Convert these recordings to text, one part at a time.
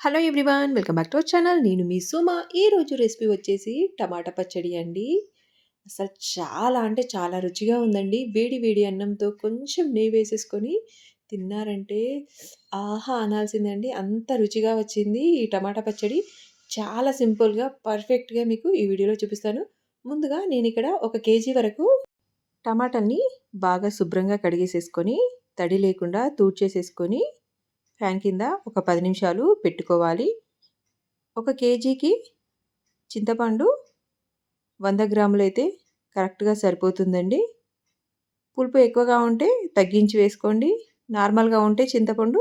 Hello everyone welcome back to our channel. నేను మీ సుమ. ఈరోజు రెసిపీ వచ్చేసి టమాటా పచ్చడి అండి. అసలు చాలా అంటే చాలా రుచిగా ఉందండి. వేడి వేడి అన్నంతో కొంచెం నెయ్యి వేసేసుకొని తిన్నారంటే ఆహా అనాల్సిందండి. అంత రుచిగా వచ్చింది ఈ టమాటా పచ్చడి. చాలా సింపుల్గా పర్ఫెక్ట్గా మీకు ఈ వీడియోలో చూపిస్తాను. ముందుగా నేను ఇక్కడ ఒక కేజీ వరకు టమాటాని బాగా శుభ్రంగా కడిగేసేసుకొని తడి లేకుండా తూడ్చేసేసుకొని ఫ్యాన్ కింద ఒక పది నిమిషాలు పెట్టుకోవాలి. ఒక కేజీకి చింతపండు వంద గ్రాములు అయితే కరెక్ట్గా సరిపోతుందండి. పులుపు ఎక్కువగా ఉంటే తగ్గించి వేసుకోండి. నార్మల్గా ఉంటే చింతపండు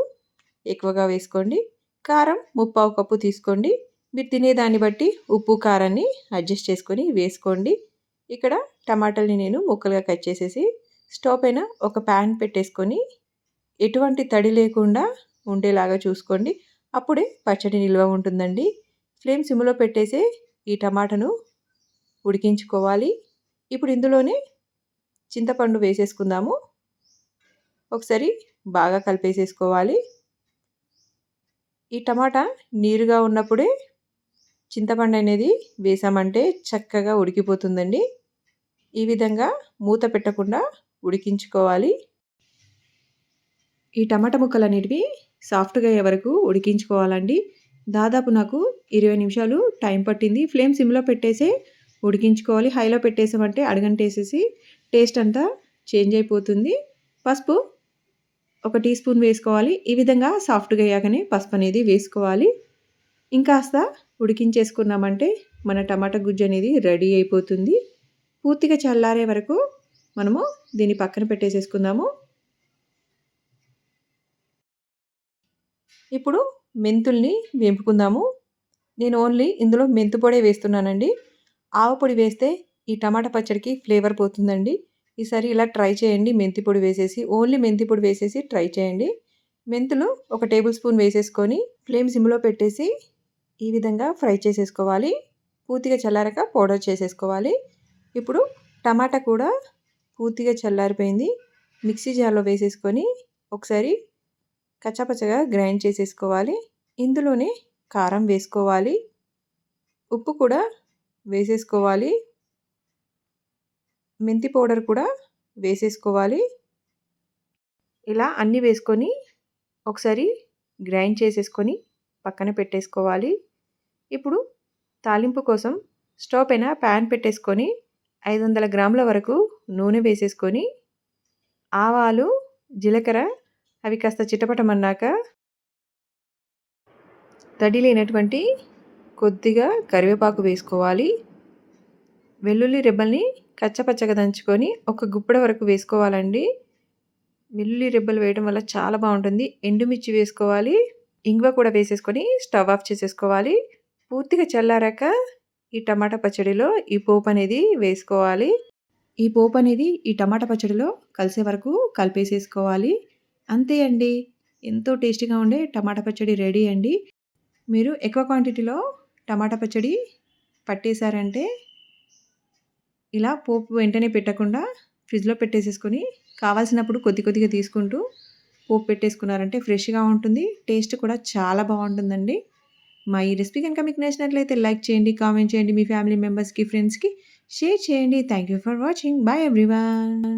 ఎక్కువగా వేసుకోండి. కారం ముప్పావు కప్పు తీసుకోండి. మీరు తినేదాన్ని బట్టి ఉప్పు కారాన్ని అడ్జస్ట్ చేసుకొని వేసుకోండి. ఇక్కడ టమాటాలని నేను ముక్కలుగా కట్ చేసేసి స్టవ్ పైన ఒక ప్యాన్ పెట్టేసుకొని ఎటువంటి తడి లేకుండా ఉండేలాగా చూసుకోండి. అప్పుడే పచ్చడి నిల్వ ఉంటుందండి. ఫ్లేమ్ సిమ్లో పెట్టేసి ఈ టమాటాను ఉడికించుకోవాలి. ఇప్పుడు ఇందులోనే చింతపండు వేసేసుకుందాము. ఒకసారి బాగా కలిపేసేసుకోవాలి. ఈ టమాటా నీరుగా ఉన్నప్పుడే చింతపండు అనేది వేసామంటే చక్కగా ఉడికిపోతుందండి. ఈ విధంగా మూత పెట్టకుండా ఉడికించుకోవాలి. ఈ టమాటా ముక్కలు అనేటివి సాఫ్ట్గా అయ్యే వరకు ఉడికించుకోవాలండి. దాదాపు నాకు ఇరవై నిమిషాలు టైం పట్టింది. ఫ్లేమ్ సిమ్లో పెట్టేసి ఉడికించుకోవాలి. హైలో పెట్టేసామంటే అడగంటేసేసి టేస్ట్ అంతా చేంజ్ అయిపోతుంది. పసుపు ఒక టీ స్పూన్ వేసుకోవాలి. ఈ విధంగా సాఫ్ట్గా అయ్యాకనే పసుపు అనేది వేసుకోవాలి. ఇంకాస్త ఉడికించేసుకున్నామంటే మన టమాటా గుజ్జు అనేది రెడీ అయిపోతుంది. పూర్తిగా చల్లారే వరకు మనము దీన్ని పక్కన పెట్టేసేసుకుందాము. ఇప్పుడు మెంతుల్ని వేపుకుందాము. నేను ఓన్లీ ఇందులో మెంతు పొడే వేస్తున్నానండి. ఆవు పొడి వేస్తే ఈ టమాటా పచ్చడికి ఫ్లేవర్ పోతుందండి. ఈసారి ఇలా ట్రై చేయండి మెంతి పొడి వేసేసి. ఓన్లీ మెంతి పొడి వేసేసి ట్రై చేయండి. మెంతులు ఒక టేబుల్ స్పూన్ వేసేసుకొని ఫ్లేమ్ సిమ్లో పెట్టేసి ఈ విధంగా ఫ్రై చేసేసుకోవాలి. పూర్తిగా చల్లారక పౌడర్ చేసేసుకోవాలి. ఇప్పుడు టమాటా కూడా పూర్తిగా చల్లారిపోయింది. మిక్సీ జార్లో వేసేసుకొని ఒకసారి కచ్చాపచ్చగా గ్రైండ్ చేసేసుకోవాలి. ఇందులోనే కారం వేసుకోవాలి. ఉప్పు కూడా వేసేసుకోవాలి. మెంతి పౌడర్ కూడా వేసేసుకోవాలి. ఇలా అన్నీ వేసుకొని ఒకసారి గ్రైండ్ చేసేసుకొని పక్కన పెట్టేసుకోవాలి. ఇప్పుడు తాలింపు కోసం స్టవ్ పైన ప్యాన్ పెట్టేసుకొని ఐదు వందల గ్రాముల వరకు నూనె వేసేసుకొని ఆవాలు జీలకర్ర అవి కాస్త చిటపటమన్నాక తడి లేనటువంటి కొద్దిగా కరివేపాకు వేసుకోవాలి. వెల్లుల్లి రెబ్బల్ని కచ్చపచ్చగా దంచుకొని ఒక గుప్పడ వరకు వేసుకోవాలండి. వెల్లుల్లి రెబ్బలు వేయడం వల్ల చాలా బాగుంటుంది. ఎండుమిర్చి వేసుకోవాలి. ఇంగువ కూడా వేసేసుకొని స్టవ్ ఆఫ్ చేసేసుకోవాలి. పూర్తిగా చల్లారాక ఈ టమాటా పచ్చడిలో ఈ పోపు అనేది వేసుకోవాలి. ఈ పోపు అనేది ఈ టమాటా పచ్చడిలో కలిసే వరకు కలిపేసేసుకోవాలి. అంతే అండి. ఎంతో టేస్టీగా ఉండే టమాటా పచ్చడి రెడీ అండి. మీరు ఎక్కువ క్వాంటిటీలో టమాటా పచ్చడి పట్టేశారంటే ఇలా పోపు వెంటనే పెట్టకుండా ఫ్రిడ్జ్లో పెట్టేసేసుకొని కావాల్సినప్పుడు కొద్ది కొద్దిగా తీసుకుంటూ పోపు పెట్టేసుకున్నారంటే ఫ్రెష్గా ఉంటుంది. టేస్ట్ కూడా చాలా బాగుంటుందండి. మా ఈ రెసిపీ కనుక మీకు నచ్చినట్లయితే లైక్ చేయండి కామెంట్ చేయండి మీ ఫ్యామిలీ మెంబర్స్కి ఫ్రెండ్స్కి షేర్ చేయండి. Thank you for watching. Bye everyone.